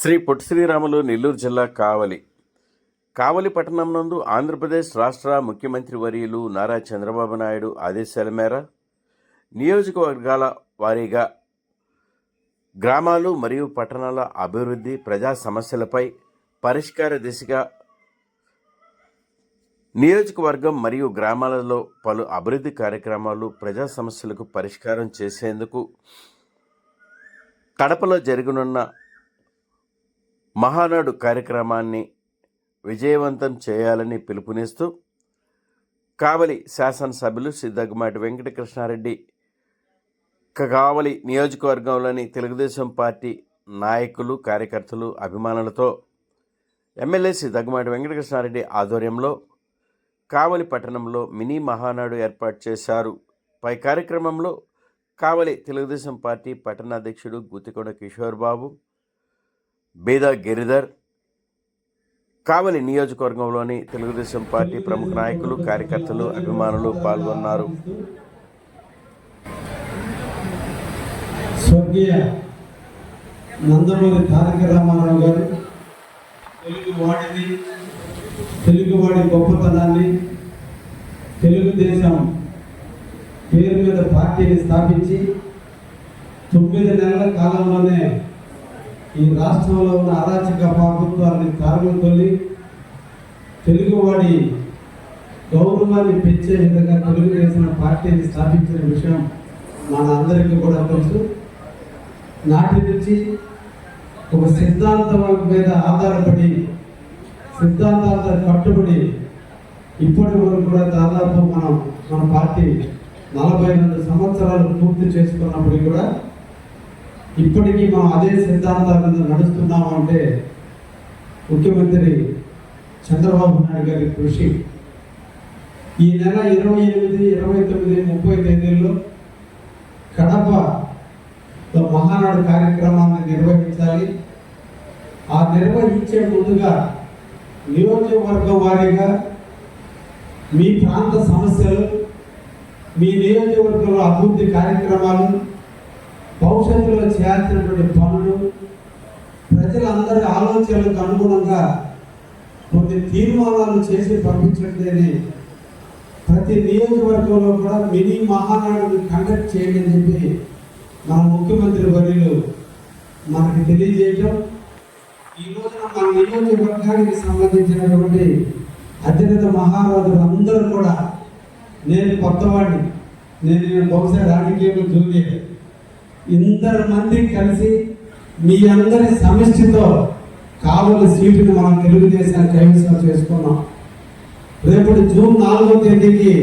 శ్రీ పొట్టి శ్రీరాములు నెల్లూరు జిల్లా కావలి. కావలి పట్టణం నందు ఆంధ్రప్రదేశ్ రాష్ట్ర ముఖ్యమంత్రి వర్యులు నారా చంద్రబాబు నాయుడు ఆదేశాల మేర నియోజకవర్గాల వారీగా గ్రామాలు మరియు పట్టణాల అభివృద్ధి ప్రజా సమస్యలపై పరిష్కార దిశగా నియోజకవర్గం మరియు గ్రామాలలో పలు అభివృద్ధి కార్యక్రమాలు ప్రజా సమస్యలకు పరిష్కారం చేసేందుకు కడపలో జరగనున్న మహానాడు కార్యక్రమాన్ని విజయవంతం చేయాలని పిలుపునిస్తూ కావలి శాసనసభ్యులు సిద్ధగుమాటి వెంకటకృష్ణారెడ్డి కావలి నియోజకవర్గంలోని తెలుగుదేశం పార్టీ నాయకులు కార్యకర్తలు అభిమానులతో ఎమ్మెల్యే శ్రీ దగ్గుమాటి వెంకటకృష్ణారెడ్డి ఆధ్వర్యంలో కావలి పట్టణంలో మినీ మహానాడు ఏర్పాటు చేశారు. పై కార్యక్రమంలో కావలి తెలుగుదేశం పార్టీ పట్టణాధ్యక్షుడు గుత్తికొండ కిషోర్ బాబు బేదా గిరిధర్. కావలి నియోజకవర్గంలోని తెలుగుదేశం పార్టీ ప్రముఖ నాయకులు కార్యకర్తలు అభిమానులు పాల్గొన్నారు. స్వర్గీయ నందమూరి తారక రామారావు గారు తెలుగు వాడిని తెలుగువాడి గొప్పతనాన్ని తెలుగుదేశం పేరు మీద పార్టీని స్థాపించి తొమ్మిది నెలల కాలంలోనే ఈ రాష్ట్రంలో ఉన్న అరాచక ప్రభుత్వాన్ని కారణం తొలి తెలుగువాడి గౌరవాన్ని పెంచే విధంగా తెలుగుదేశం పార్టీని స్థాపించిన విషయం మన అందరికీ కూడా తెలుసు. నాటి నుంచి ఒక సిద్ధాంతం మీద ఆధారపడి సిద్ధాంతాలతో కట్టుబడి ఇప్పటి వరకు కూడా దాదాపు మనం మన పార్టీ నలభై రెండు సంవత్సరాలు పూర్తి చేసుకున్నప్పటికీ కూడా ఇప్పటికీ మనం అదే సిద్ధాంతాల మీద నడుస్తున్నాము అంటే ముఖ్యమంత్రి చంద్రబాబు నాయుడు గారి కృషి. ఈ నెల ఇరవై ఎనిమిది ఇరవై తొమ్మిది ముప్పై తేదీల్లో కడప మహానాడు కార్యక్రమాన్ని నిర్వహించాలి. ఆ నిర్వహించే ముందుగా నియోజకవర్గం వారీగా మీ ప్రాంత సమస్యలు మీ నియోజకవర్గంలో అభివృద్ధి కార్యక్రమాలు భవిష్యత్తులో చేయాల్సినటువంటి పనులు ప్రజలందరి ఆలోచనలకు అనుగుణంగా కొన్ని తీర్మానాలు చేసి పంపించట్లేని ప్రతి నియోజకవర్గంలో కూడా మినీ మహానాడుని కండక్ట్ చేయండి అని చెప్పి మన ముఖ్యమంత్రి వర్యులు మనకి తెలియజేయటం. ఈ రోజున మన నియోజకవర్గానికి సంబంధించినటువంటి అత్యంత మహారాజులు అందరూ కూడా నేను కొత్తవాడిని. నేను నేను బహుశా రాజకీయంలో జూనియర్ ఇందరు మంది కలిసి మీ అందరి సమిష్టితో కావలి సీటును మనం తెలుగుదేశం కైవసం చేసుకున్నాం. రేపటి జూన్ నాలుగో తేదీకి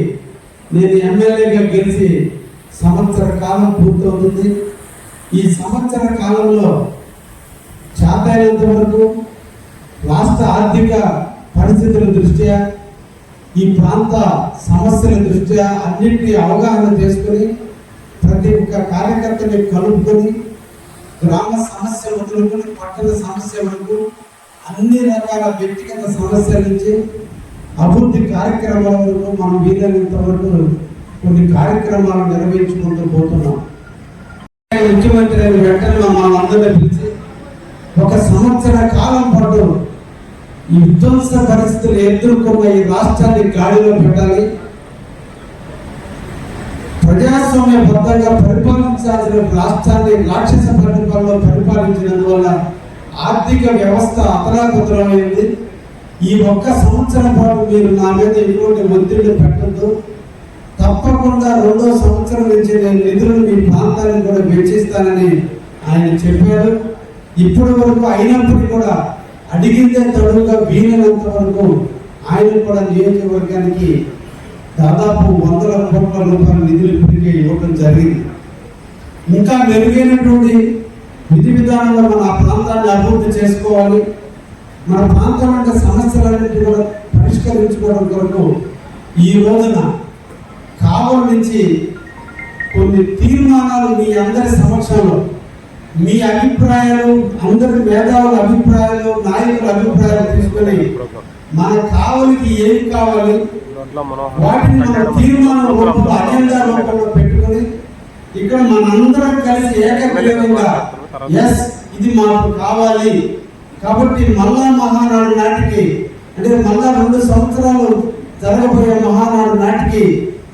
నేను ఎమ్మెల్యేగా గెలిచి సంవత్సర కాలం పూర్తవుతుంది. ఈ సంవత్సర కాలంలో చేతైనంత వరకు రాష్ట్ర ఆర్థిక పరిస్థితుల దృష్ట్యా ఈ ప్రాంత సమస్యల దృష్ట్యా అన్నింటినీ అవగాహన చేసుకొని ప్రతి ఒక్క కార్యకర్తని కలుపుకొని గ్రామ సమస్య మొదలుకొని పట్టణ సమస్య వరకు అన్ని రకాల వ్యక్తిగత సమస్యల నుంచి అభివృద్ధి కార్యక్రమాల వరకు మనం వీలైనంత వరకు కొన్ని కార్యక్రమాలు నిర్వహించుకుంటూ పోతున్నాం. ముఖ్యమంత్రి అయిన వెంటనే మమ్మల్ని అందరినీ పిలిచి ఒక సంవత్సర కాలం పాటు ఈ విధ్వంస పరిస్థితులు ఎదుర్కొన్న ఈ రాష్ట్రాన్ని గాడిలో పెట్టాలి. ప్రజాస్వామ్యబద్ధంగా పరిపాలించాల్సిన రాష్ట్రాన్ని రాక్షస పరిపాలనలో పరిపాలించినందువల్ల ఆర్థిక వ్యవస్థ అతలాకుతలమైంది. ఈ ఒక్క సంవత్సరం పాటు మీరు నా మీద ఎటువంటి ఒత్తిడి పెట్టద్దు. తప్పకుండా రెండో సంవత్సరం నుంచి నేను నిధులను మీ ప్రాంతాన్ని కూడా వెచ్చిస్తానని ఆయన చెప్పారు. ఇప్పటి వరకు అయినప్పటికీ కూడా అడిగిందే తడుగా వీలైనంత వరకు ఆయన కూడా నియోజకవర్గానికి దాదాపు వందల కోట్ల రూపాయల నిధులు ఇప్పటికే ఇవ్వడం జరిగింది. ఇంకా మెరుగైనటువంటి విధి విధానంలో మన ఆ ప్రాంతాన్ని అభివృద్ధి చేసుకోవాలి. మన ప్రాంతం యొక్క సమస్యలన్నింటినీ కూడా పరిష్కరించుకోవడం కొరకు ఈ రోజున కావలి నుంచి కొన్ని తీర్మానాలు మీ అందరి సమక్షంలో మీ అభిప్రాయాలు అందరి మేధావుల అభిప్రాయాలు నాయకుల అభిప్రాయాలు తీసుకొని మన కావలికి ఏం కావాలి? వాటిని మన తీర్మానం రూపంలో అజెండా రూపంలో పెట్టుకొని ఇక్కడ మనందరం కలిసి ఏకగ్రీవంగా ఎస్ ఇది మాకు కావాలి. కాబట్టి మళ్ళా మహానాడు నాటికి అంటే మళ్ళా రెండు సంవత్సరాలు జరగబోయే మహానాడు నాటికి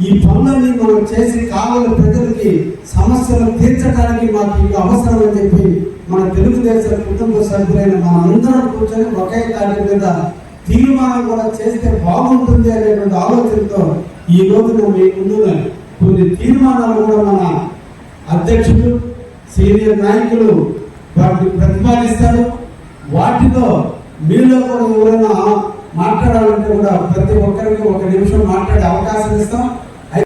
ఈ పనులన్నీ మనం చేసి కావాలి ప్రజలకి సమస్యలు తీర్చడానికి మాకు ఇవి అవసరం అని చెప్పి మన తెలుగుదేశం కుటుంబ సభ్యులైన మనందరం కూర్చొని ఒకే దాని మీద తీర్మానం కూడా చేస్తే బాగుంటుంది అనేటువంటి ఆలోచనతో ఈ రోజున మీ ముందు కొన్ని తీర్మానాలు కూడా మన అధ్యక్షులు సీనియర్ నాయకులు వాటిని ప్రతిపాదిస్తారు. వాటితో మీలో కూడా ఎవరైనా మాట్లాడాలంటే కూడా ప్రతి ఒక్కరికి ఒక నిమిషం మాట్లాడే అవకాశం ఇస్తాం.